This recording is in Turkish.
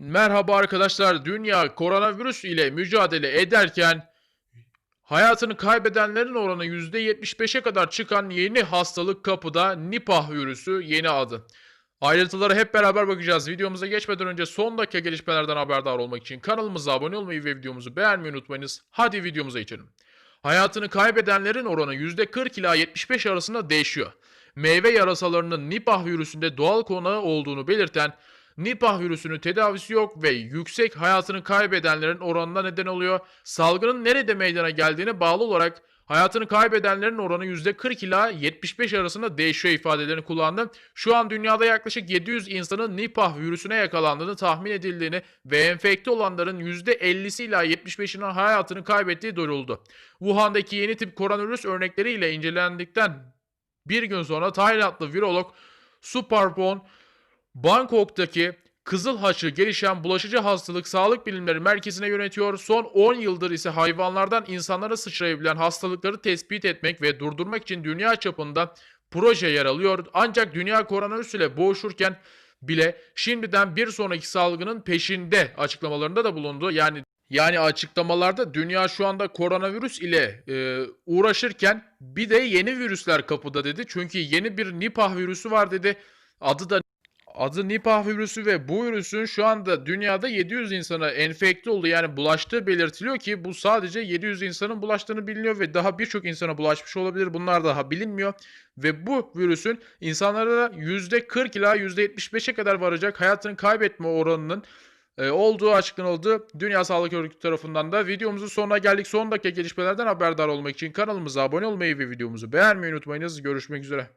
Merhaba arkadaşlar. Dünya koronavirüs ile mücadele ederken hayatını kaybedenlerin oranı %75'e kadar çıkan yeni hastalık kapıda Nipah virüsü yeni adı. Ayrıntılara hep beraber bakacağız. Videomuza geçmeden önce son dakika gelişmelerden haberdar olmak için kanalımıza abone olmayı ve videomuzu beğenmeyi unutmayınız. Hadi videomuza geçelim. Hayatını kaybedenlerin oranı %40 ila 75 arasında değişiyor. Meyve yarasalarının Nipah virüsünde doğal konağı olduğunu belirten Nipah virüsünün tedavisi yok ve yüksek hayatını kaybedenlerin oranına neden oluyor. Salgının nerede meydana geldiğine bağlı olarak hayatını kaybedenlerin oranı %40 ila 75 arasında değişiyor ifadelerini kullandı. Şu an dünyada yaklaşık 700 insanın Nipah virüsüne yakalandığını tahmin edildiğini ve enfekte olanların %50'si ila 75'inin hayatını kaybettiği duyuruldu. Wuhan'daki yeni tip koronavirüs örnekleriyle incelendikten bir gün sonra Taylandlı virolog Suparpon Bangkok'taki Kızıl Haçı gelişen bulaşıcı hastalık sağlık bilimleri merkezine yönetiyor. Son 10 yıldır ise hayvanlardan insanlara sıçrayabilen hastalıkları tespit etmek ve durdurmak için dünya çapında proje yer alıyor. Ancak dünya koronavirüs ile boğuşurken bile şimdiden bir sonraki salgının peşinde açıklamalarında da bulundu. Yani yani açıklamalarda dünya şu anda koronavirüs ile e, uğraşırken bir de yeni virüsler kapıda dedi. Çünkü yeni bir Nipah virüsü var dedi. Adı da Adı Nipah virüsü ve bu virüsün şu anda dünyada 700 insana enfekte olduğu yani bulaştığı belirtiliyor ki bu sadece 700 insanın bulaştığını biliniyor ve daha birçok insana bulaşmış olabilir. Bunlar daha bilinmiyor ve bu virüsün insanlara %40 ila %75'e kadar varacak hayatını kaybetme oranının e, olduğu açıklanıldı. Dünya Sağlık Örgütü tarafından da videomuzun sonuna geldik. Son dakika gelişmelerden haberdar olmak için kanalımıza abone olmayı ve videomuzu beğenmeyi unutmayınız. Görüşmek üzere.